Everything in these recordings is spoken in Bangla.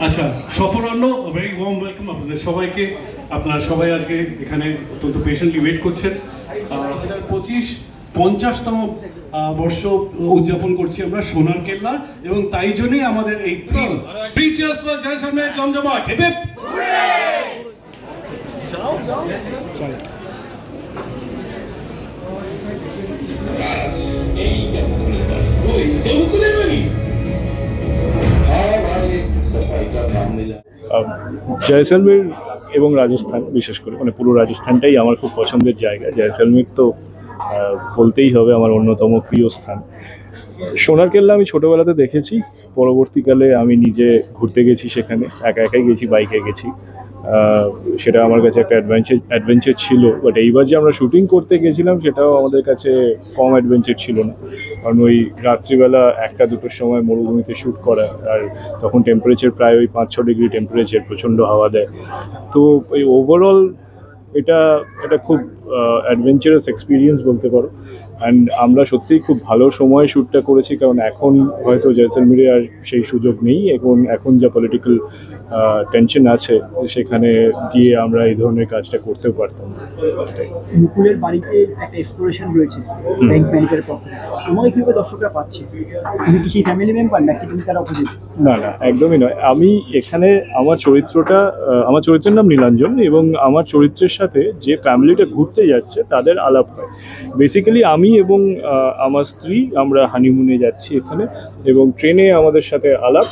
আচ্ছা সপরান্ন ভেরি ওয়ার্ম ওয়েলকাম আপনাদের সবাইকে। আপনারা সবাই আজকে এখানে অত্যন্ত পেশেন্টলি ওয়েট করছেন। দু হাজার পঁচিশ পঞ্চাশতম বর্ষ উদযাপন করছি আমরা সোনার কেল্লা এবং তাই জন্যই আমাদের এই থিম টিচার্স ফর জয়সালমের জমজমাট হেপে যাও যাও এই দেবকুলের বাড়ি। ওই দেবকুলের বাড়ি। হ্যাঁ, জয়সলমীর এবং রাজস্থান, বিশেষ করে মানে পুরো রাজস্থানটাই আমার খুব পছন্দের জায়গা। জয়সলমীর তো বলতেই হবে আমার অন্যতম প্রিয় স্থান। সোনার কেল্লা আমি ছোটোবেলাতে দেখেছি, পরবর্তীকালে আমি নিজে ঘুরতে গেছি সেখানে, একা একাই গেছি, বাইকে গেছি। সেটা আমার কাছে একটা অ্যাডভেঞ্চার অ্যাডভেঞ্চার ছিল। বাট এইবার যে আমরা শুটিং করতে গেছিলাম, সেটাও আমাদের কাছে কম অ্যাডভেঞ্চার ছিল না। কারণ ওই রাত্রিবেলা একটা দুটোর সময় মরুভূমিতে শ্যুট করা, আর তখন টেম্পারেচার প্রায় ওই পাঁচ ছ ডিগ্রি টেম্পারেচার প্রচণ্ড হাওয়া দেয়। তো ওই ওভারঅল এটা এটা খুব অ্যাডভেঞ্চারাস এক্সপিরিয়েন্স বলতে পারো। অ্যান্ড আমরা সত্যিই খুব ভালো সময়ে শ্যুটটা করেছি কারণ এখন হয়তো জয়সলমীরে আর সেই সুযোগ নেই। এখন এখন যা পলিটিক্যাল টেনশন আছে সেখানে গিয়ে আমরা এই ধরনের কাজটা করতেও পারতাম। না। মুকুলের বাড়িতে একটা এক্সপ্লোরেশন রয়েছে ব্যাংক ম্যানেজারের পক্ষে। তোমাকে কীভাবে দর্শকরা পাচ্ছে? তুমি কি সেই ফ্যামিলি মেম্বার নাকি তুমি তার অপোজিট না না একদমই নয়। আমি এখানে আমার চরিত্রটা আমার চরিত্রের নাম নীলাঞ্জন এবং আমার চরিত্রের সাথে যে ফ্যামিলিটা ঘুরতে যাচ্ছে তাদের আলাপ হয়। বেসিক্যালি আমি এবং আমার স্ত্রী আমরা হানিমুনে যাচ্ছি এখানে এবং ট্রেনে আমাদের সাথে আলাপ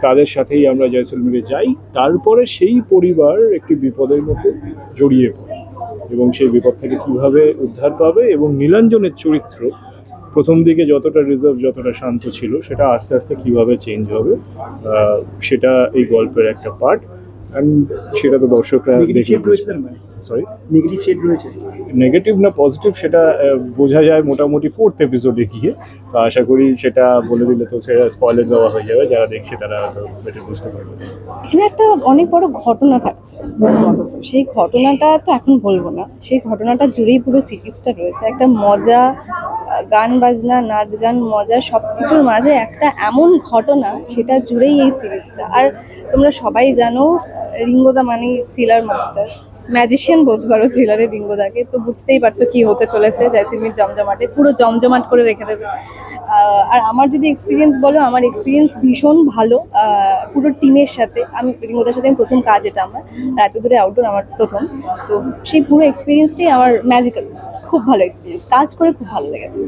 তাদের সাথেই আমরা জয়সলমীরে যাই। তারপরে সেই পরিবার একটি বিপদের মধ্যে জড়িয়ে পড়ে এবং সেই বিপদ থেকে কীভাবে উদ্ধার পাবে এবং নীলাঞ্জনের চরিত্র প্রথম দিকে যতটা রিজার্ভ যতটা শান্ত ছিল সেটা আস্তে আস্তে কীভাবে চেঞ্জ হবে সেটা এই গল্পের একটা পার্ট অ্যান্ড সেটা তো দর্শকরা দেখে সরি নেগেটিভ শেড রয়েছে? নেগেটিভ না পজিটিভ সেটা বোঝা যায় মোটামুটি ফোর্থ এপিসোডে গিয়ে। তো আশা করি সেটা বলে দিলে তো সেটা স্পয়লার দেওয়া হয়ে যাবে। যারা দেখছে তারা হয়তো বেটার বুঝতে পারবে। এখানে একটা অনেক বড় ঘটনা থাকছে। সেই ঘটনাটা তো এখন বলব না। সেই ঘটনাটা জুড়েই পুরো সিরিজটা রয়েছে। একটা মজা গান বাজনা নাচ গান মজা সব কিছুর মাঝে একটা এমন ঘটনা সেটা জুড়েই এই সিরিজটা। আর তোমরা সবাই জানো রিঙ্গোদা মানে থ্রিলার মাস্টার ম্যাজিশিয়ান বলতে পারো থ্রিলারের রিঙ্গোদাকে তো বুঝতেই পারছ কি হতে চলেছে জয়সিলমির জমজমাটে। পুরো জমজমাট করে রেখে দেবে। আর আমার যদি এক্সপিরিয়েন্স বলো আমার এক্সপিরিয়েন্স ভীষণ ভালো। পুরো টিমের সাথে। আমি রিঙ্গোদার সাথে আমি প্রথম কাজ এটা আমার। এত দূরে আউটডোর আমার প্রথম। তো সেই পুরো এক্সপিরিয়েন্সটাই আমার ম্যাজিক্যাল খুব ভালো এক্সপিরিয়েন্স কাজ করে খুব ভালো লেগেছে।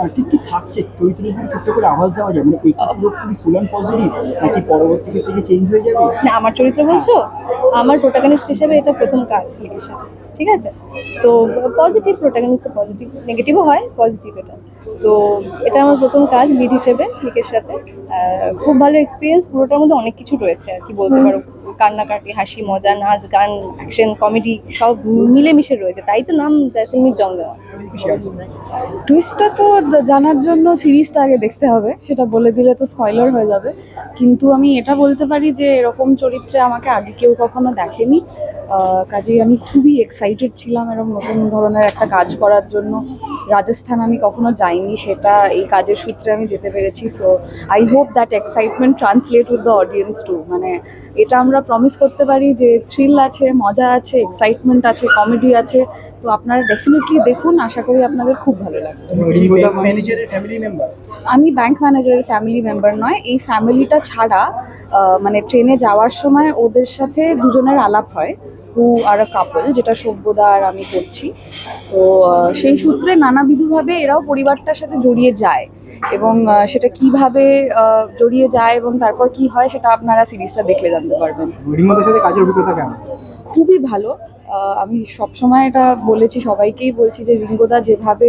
আর ঠিক কি থাকছে? চরিত্রের ছোট্ট করে আওয়াজ দেওয়া যায়? মানে এই পুরোপুরি ফুল অ্যান্ড পজিটিভ নাকি পরবর্তী থেকে চেঞ্জ হয়ে যাবে? না আমার চরিত্র বলছো? আমার প্রোটাগানিস্ট হিসেবে এটা প্রথম কাজ লিগের সাথে ঠিক আছে? তো পজিটিভ প্রোটাগানিস্ট প্রোটাগনিস্ট পজিটিভ নেগেটিভও হয় পজিটিভ এটা। তো এটা আমার প্রথম কাজ লিড হিসেবে, লিকের সাথে। খুব ভালো এক্সপিরিয়েন্স পুরোটার মধ্যে অনেক কিছু রয়েছে আর কি বলতে পারো। কান্নাকাটি, হাসি, মজা, নাচ, গান অ্যাকশন কমেডি সব মিলেমিশে রয়েছে। তাই তো নাম জয়সলমীর করবে টুইস্টটা তো জানার জন্য সিরিজটা আগে দেখতে হবে। সেটা বলে দিলে তো স্পয়লার হয়ে যাবে। কিন্তু আমি এটা বলতে পারি যে, এরকম চরিত্রে আমাকে আগে কেউ কখনো দেখেনি। কাজেই আমি খুবই এক্সাইটেড ছিলাম এরকম নতুন ধরনের একটা কাজ করার জন্য। রাজস্থান আমি কখনো যাইনি, সেটা এই কাজের সূত্রে আমি যেতে পেরেছি। So I hope that excitement translate with the audience to মানে এটা আমরা প্রমিস করতে পারি যে থ্রিল আছে মজা আছে এক্সাইটমেন্ট আছে কমেডি আছে। তো আপনারা ডেফিনেটলি দেখুন আশা করি আপনাদের খুব ভালো লাগবে। তুমি কি ব্যাংক ম্যানেজারের ফ্যামিলি মেম্বার আমি ব্যাংক ম্যানেজারের ফ্যামিলি মেম্বার নয়। এই ফ্যামিলিটা ছাড়া মানে ট্রেনে যাওয়ার সময় ওদের সাথে দুজনের আলাপ হয়। হু আর কাপল যেটা সভ্যদা আর আমি করছি। তো সেই সূত্রে নানাবিধভাবে এরাও পরিবারটার সাথে জড়িয়ে যায় এবং সেটা কীভাবে জড়িয়ে যায় এবং তারপর কি হয় সেটা আপনারা সিরিজটা দেখলে জানতে পারবেন। সাথে কাজের অভিজ্ঞতা কেমন? খুবই ভালো। আমি সবসময় এটা বলেছি সবাইকেই বলছি যে রিঙ্গোদা যেভাবে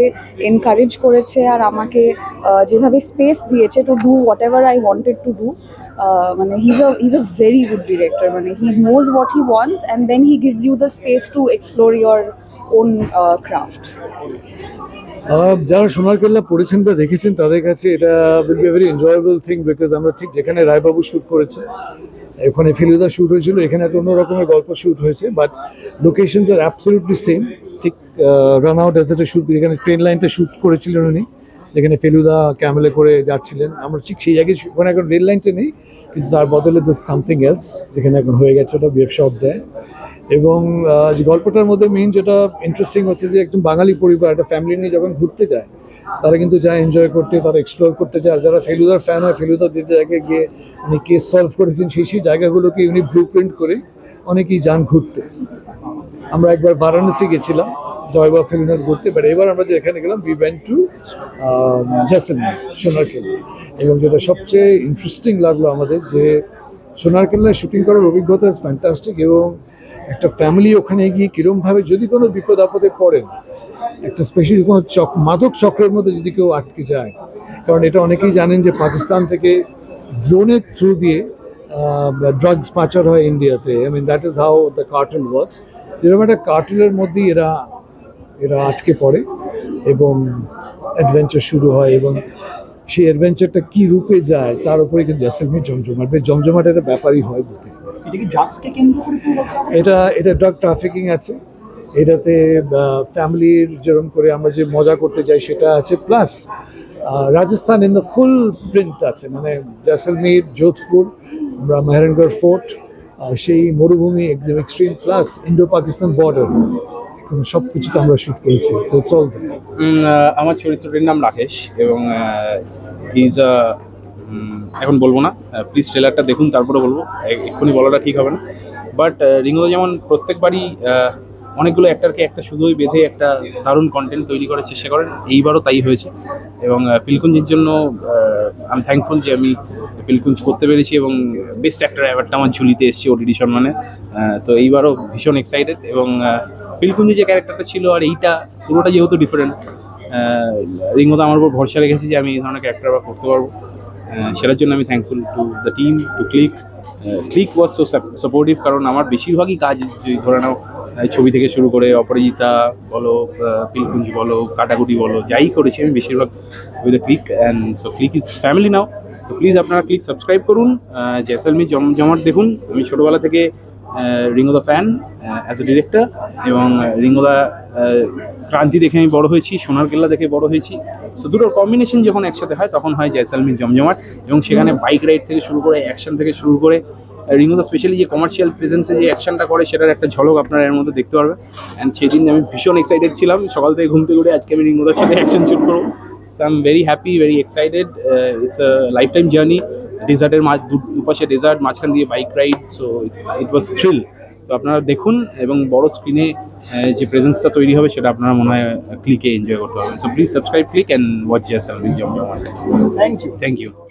এনকারেজ করেছে আর আমাকে যেভাবে স্পেস দিয়েছে to do whatever I wanted to do মানে his uh is a very good director মানে he knows what he wants and then he gives you the space to explore your own craft যারা সোনার কেল্লা পড়েছেন বা দেখেছেন, তাদের কাছে এটা will be very enjoyable thing because আমরা ঠিক যেখানে রায়বাবু শ্যুট করেছে, ওখানে ফেলুদা শ্যুট হয়েছিল, এখানে একটা অন্য রকমের গল্প শ্যুট হয়েছে বাট লোকেশনস আর অ্যাবসলিউটলি সেম ঠিক রান আউট ডেজার্টে শ্যুট এখানে ট্রেন লাইনটা শ্যুট করেছিলেন উনি। যেখানে ফেলুদা ক্যামেলে করে যাচ্ছিলেন। আমরা ঠিক সেই জায়গায় ওখানে এখন রেল লাইনটা নেই, কিন্তু তার বদলে দ্য সামথিং এলস যেখানে এখন হয়ে গেছে, ওটা বিএফ শপ দেয় এবং যে গল্পটার মধ্যে মেইন যেটা ইন্টারেস্টিং হচ্ছে যে একজন বাঙালি পরিবার, একটা ফ্যামিলি নিয়ে যখন ঘুরতে যায়, তারা কিন্তু যায় এনজয় করতে, তারা এক্সপ্লোর করতে চায় যারা ফেলুদার ফ্যান হয় ফেলুদার যে জায়গায় গিয়ে উনি কেস সলভ করেছেন, সেই সেই জায়গাগুলোকে উনি ব্লু প্রিন্ট করে অনেকেই যান ঘুরতে। আমরা একবার বারাণসী গেছিলাম। জয়বা ফিল্মনাথ ঘুরতে বাট এবার আমরা যে এখানে গেলাম উই ওয়েন্ট টু জেসলমের সোনারকেল্লা এবং যেটা সবচেয়ে ইন্টারেস্টিং লাগল আমাদের যে সোনারকেল্লায় শুটিং করার অভিজ্ঞতা ফ্যান্টাস্টিক এবং একটা ফ্যামিলি ওখানে গিয়ে কীরমভাবে যদি কোনো বিপদ আপদে পড়েন, একটা স্পেশালি কোনো চক, মাদক চক্রের মধ্যে যদি কেউ আটকে যায়, কারণ এটা অনেকেই জানেন যে পাকিস্তান থেকে ড্রোনের থ্রু দিয়ে ড্রাগস পাচার হয় ইন্ডিয়াতে I mean that is how the cartel works যেরকম একটা কার্টেলের মধ্যেই এরা এরা আটকে পড়ে এবং অ্যাডভেঞ্চার শুরু হয় এবং সেই অ্যাডভেঞ্চারটা কী রূপে যায় তার উপরে কিন্তু জেসলমির জমজমাট বেশ জমজমাট একটা ব্যাপারই হয় বলতে? এটা এটা ড্রাগ ট্রাফিকিং আছে। এটাতে ফ্যামিলির যেরকম করে আমরা যে মজা করতে যাই সেটা আছে। Plus Rajasthan in the full print আছে। মানে জয়সলমীর যোধপুর আমরা মেহরানগড় ফোর্ট সেই মরুভূমি একদম extreme plus Indo Pakistan border সব কিছুতে আমরা শুট করেছি সো আহ, আমার চরিত্রটির নাম রাকেশ এবং ইজ এখন বলব না প্লিজ ট্রেলারটা দেখুন তারপরে বলব এক্ষুনি বলাটা ঠিক হবে না। বাট রিঙ্গো যেমন প্রত্যেকবারই অনেকগুলো অ্যাক্টারকে একটা শুধুই বেঁধে একটা দারুণ কন্টেন্ট তৈরি করার চেষ্টা করেন এইবারও তাই হয়েছে। এবং পিলকুঞ্জের জন্য আমি থ্যাঙ্কফুল যে আমি পিলকুঞ্জ করতে পেরেছি এবং বেস্ট অ্যাক্টার অ্যাওয়ার্ডটা আমার ঝুলিতে এসেছে সম্মানে আহ, তো এইবারও ভীষণ এক্সাইটেড এবং পিলকুঞ্জে যে ক্যারেক্টারটা ছিল আর এইটা, পুরোটা যেহেতু ডিফারেন্ট রিঙ্গোদা আমার উপর ভরসা রেখেছে যে আমি এই ধরনের ক্যারেক্টার বা করতে পারব। সেটার জন্য আমি thankful to the team to Klikk Klikk was so supportive কারণ আমার বেশিরভাগই কাজ যে ধরে নাও ছবি থেকে শুরু করে অপরাজিতা বলো পিলকুঞ্জ বলো, কাটাকুটি বলো, যাই করেছি আমি বেশিরভাগ with Klikk and so Klikk is family now তো প্লিজ আপনারা ক্লিক সাবস্ক্রাইব করুন। জেসলমি জম জমাট দেখুন। আমি ছোটোবেলা থেকে রিঙ্গোদা ফ্যান অ্যাজ এ ডিরেক্টর এবং রিঙ্গোদা ক্রান্তি দেখে আমি বড় হয়েছি, সোনার কেল্লা দেখে বড় হয়েছি। সো দুটোর কম্বিনেশন যখন একসাথে হয়, তখন হয় জয়সালমির জমজমাট, এবং সেখানে বাইক রাইড থেকে শুরু করে অ্যাকশন থেকে শুরু করে রিঙ্গোদা স্পেশালি যে কমার্শিয়াল প্রেজেন্সে যে অ্যাকশনটা করে, সেটার একটা ঝলক আপনারা এর মধ্যে দেখতে পারবেন। অ্যান্ড সেদিন আমি ভীষণ এক্সাইটেড ছিলাম, সকাল থেকে ঘুম থেকে উঠে আজকে আমি রিঙ্গোদার সাথে অ্যাকশন শুট করব। So I am very happy very excited it's a lifetime journey ডেজার্টের মাঝ দুপাশে ডেজার্ট মাঝখান দিয়ে bike ride so it was thrill তো আপনারা দেখুন এবং বড় স্ক্রিনে যে প্রেজেন্সটা তৈরি হবে সেটা আপনারা মনে হয় ক্লিকে এনজয় করতে পারবেন। So please subscribe Klikk and watch Zia's জম থ্যাংক ইউ থ্যাংক ইউ